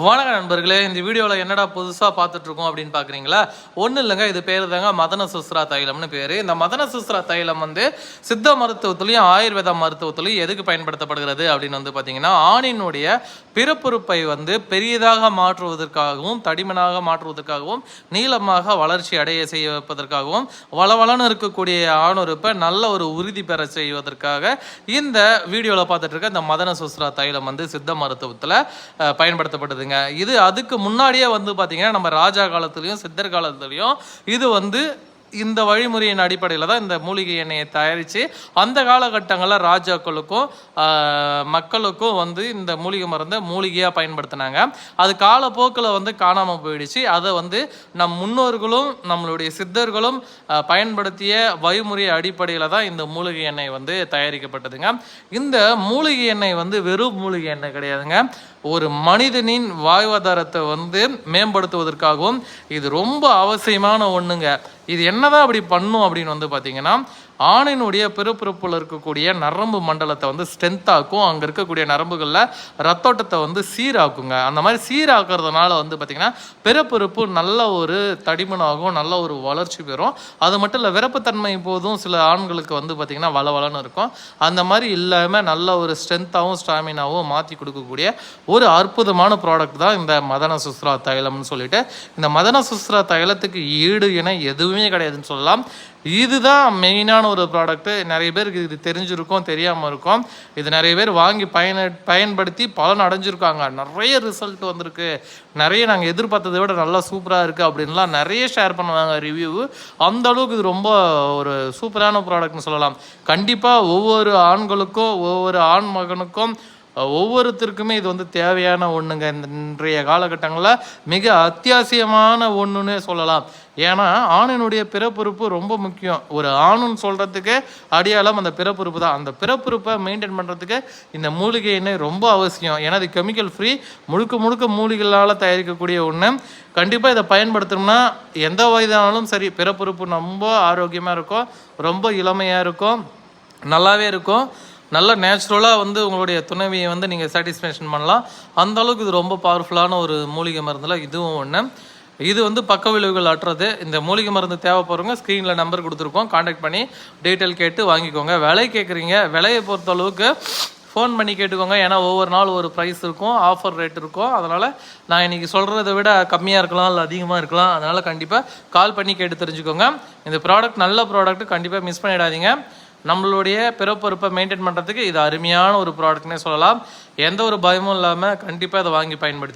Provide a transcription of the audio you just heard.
வணக்க நண்பர்களே இந்த வீடியோவில் என்னடா புதுசாக பார்த்துட்ருக்கோம் அப்படின்னு பார்க்குறீங்களா? ஒன்றும் இல்லைங்க இது பேர் தாங்க மதன சுஸ்ரா தைலம்னு பேர். இந்த மதன சுஸ்ரா தைலம் வந்து சித்த மருத்துவத்துலேயும் ஆயுர்வேத மருத்துவத்துலையும் எதுக்கு பயன்படுத்தப்படுகிறது அப்படின்னு வந்து பார்த்தீங்கன்னா ஆணினுடைய பிறப்புறுப்பை வந்து பெரியதாக மாற்றுவதற்காகவும் தடிமனாக மாற்றுவதற்காகவும் நீளமாக வளர்ச்சி அடைய செய்ய வைப்பதற்காகவும் வளவளன்னு இருக்கக்கூடிய ஆணுறுப்பை நல்ல ஒரு உறுதி பெற செய்வதற்காக இந்த வீடியோவில் பார்த்துட்ருக்க இந்த மதன சுஸ்ரா தைலம் வந்து சித்த மருத்துவத்தில் பயன்படுத்தப்படுது. வருதுங்க இது அதுக்கு முன்னாடியே வந்து பார்த்தீங்கன்னா நம்ம ராஜா காலத்துலேயும் சித்தர் காலத்துலேயும் இது வந்து இந்த வழிமுறையின் அடிப்படையில் தான் இந்த மூலிகை எண்ணெயை தயாரித்து அந்த காலகட்டங்களில் ராஜாக்களுக்கும் மக்களுக்கும் வந்து இந்த மூலிகை மருந்தை மூலிகையாக பயன்படுத்தினாங்க. அது காலப்போக்கில் வந்து காணாமல் போயிடுச்சு. அதை வந்து நம் முன்னோர்களும் நம்மளுடைய சித்தர்களும் பயன்படுத்திய வழிமுறை அடிப்படையில் தான் இந்த மூலிகை எண்ணெய் வந்து தயாரிக்கப்பட்டதுங்க. இந்த மூலிகை எண்ணெய் வந்து வெறும் மூலிகை எண்ணெய் கிடையாதுங்க. ஒரு மனிதனின் வாழ்வாதாரத்தை வந்து மேம்படுத்துவதற்காகவும் இது ரொம்ப அவசியமான ஒன்றுங்க இது என்னதான் அப்படி பண்ணும் அப்படின்னு வந்து பார்த்தீங்கன்னா ஆணினுடைய பிறப்பிறப்பில் இருக்கக்கூடிய நரம்பு மண்டலத்தை வந்து ஸ்ட்ரென்த்தாக்கும் அங்கே இருக்கக்கூடிய நரம்புகளில் ரத்தோட்டத்தை வந்து சீராக்குங்க. அந்த மாதிரி சீராக்குறதுனால வந்து பார்த்திங்கன்னா பிறப்புறுப்பு நல்ல ஒரு தடிமனாகும் நல்ல ஒரு வளர்ச்சி பெறும். அது மட்டும் இல்லை விரப்புத்தன்மை போதும் சில ஆண்களுக்கு வந்து பார்த்திங்கன்னா வளவளன்னு இருக்கும். அந்த மாதிரி இல்லாமல் நல்ல ஒரு ஸ்ட்ரென்த்தாகவும் ஸ்டாமினாவும் மாற்றி கொடுக்கக்கூடிய ஒரு அற்புதமான ப்ராடக்ட் தான் இந்த மதன சுஸ்ரா தைலம்னு சொல்லிட்டு. இந்த மதன சுஸ்ரா தைலத்துக்கு ஈடு என எதுவுமே கிடையாதுன்னு சொல்லலாம். இதுதான் மெயினான ஒரு ப்ராடக்ட்டு நிறைய பேருக்கு இது தெரிஞ்சிருக்கும் தெரியாமல் இருக்கும். இது நிறைய பேர் வாங்கி பயன பயன்படுத்தி பலன் அடைஞ்சிருக்காங்க. நிறைய ரிசல்ட் வந்திருக்கு. நிறைய நாங்கள் எதிர்பார்த்ததை விட நல்லா சூப்பராக இருக்குது அப்படின்லாம் நிறைய ஷேர் பண்ணுவாங்க ரிவ்யூ அந்த அளவுக்கு இது ரொம்ப ஒரு சூப்பரான ப்ராடக்ட்னு சொல்லலாம். கண்டிப்பாக ஒவ்வொரு ஆண்களுக்கும் ஒவ்வொரு ஆண் மகனுக்கும் ஒவ்வொருத்தருக்குமே இது வந்து தேவையான ஒன்றுங்க இந்த இன்றைய காலகட்டங்களில் மிக அத்தியாவசியமான ஒன்றுன்னே சொல்லலாம். ஏன்னா ஆணினுடைய பிறப்புறுப்பு ரொம்ப முக்கியம். ஒரு ஆணுன்னு சொல்கிறதுக்கு அடையாளம் அந்த பிறப்புறுப்பு தான். அந்த பிறப்புறுப்பை மெயின்டைன் பண்ணுறதுக்கு இந்த மூலிகை எண்ணெய் ரொம்ப அவசியம். ஏன்னா அது கெமிக்கல் ஃப்ரீ முழுக்க முழுக்க மூலிகளால் தயாரிக்கக்கூடிய ஒன்று கண்டிப்பாக இதை பயன்படுத்தணும்னா எந்த வயதானாலும் சரி பிறப்புறுப்பு ரொம்ப ஆரோக்கியமாக இருக்கும் ரொம்ப இளமையாக இருக்கும் நல்லாவே இருக்கும். நல்ல நேச்சுரலாக வந்து உங்களுடைய துணைவியை வந்து நீங்கள் சாட்டிஸ்ஃபேக்ஷன் பண்ணலாம். அந்த அளவுக்கு இது ரொம்ப பவர்ஃபுல்லான ஒரு மூலிகை மருந்தில் இதுவும் ஒன்று இது வந்து பக்க விளைவுகள் அற்றது. இந்த மூலிகை மருந்து தேவைப்படுறவங்க ஸ்க்ரீனில் நம்பர் கொடுத்துருக்கோம். காண்டாக்ட் பண்ணி டீட்டெயில் கேட்டு வாங்கிக்கோங்க. விலை கேட்குறீங்க விலையை பொறுத்த அளவுக்கு ஃபோன் பண்ணி கேட்டுக்கோங்க. ஏன்னா ஒவ்வொரு நாள் ஒரு ப்ரைஸ் இருக்கும். ஆஃபர் ரேட் இருக்கும். அதனால் நான் இன்றைக்கி சொல்கிறத விட கம்மியாக இருக்கலாம் இல்லை அதிகமாக இருக்கலாம். அதனால் கண்டிப்பாக கால் பண்ணி கேட்டு தெரிஞ்சுக்கோங்க. இந்த ப்ராடக்ட் நல்ல ப்ராடக்ட் கண்டிப்பாக மிஸ் பண்ணிடாதீங்க. நம்மளுடைய பிறப்பொறுப்பை மெயின்டைன் பண்ணுறதுக்கு இது அருமையான ஒரு ப்ராடக்ட்னே சொல்லலாம். எந்த ஒரு பயமும் இல்லாமல் கண்டிப்பாக இதை வாங்கி பயன்படுத்தி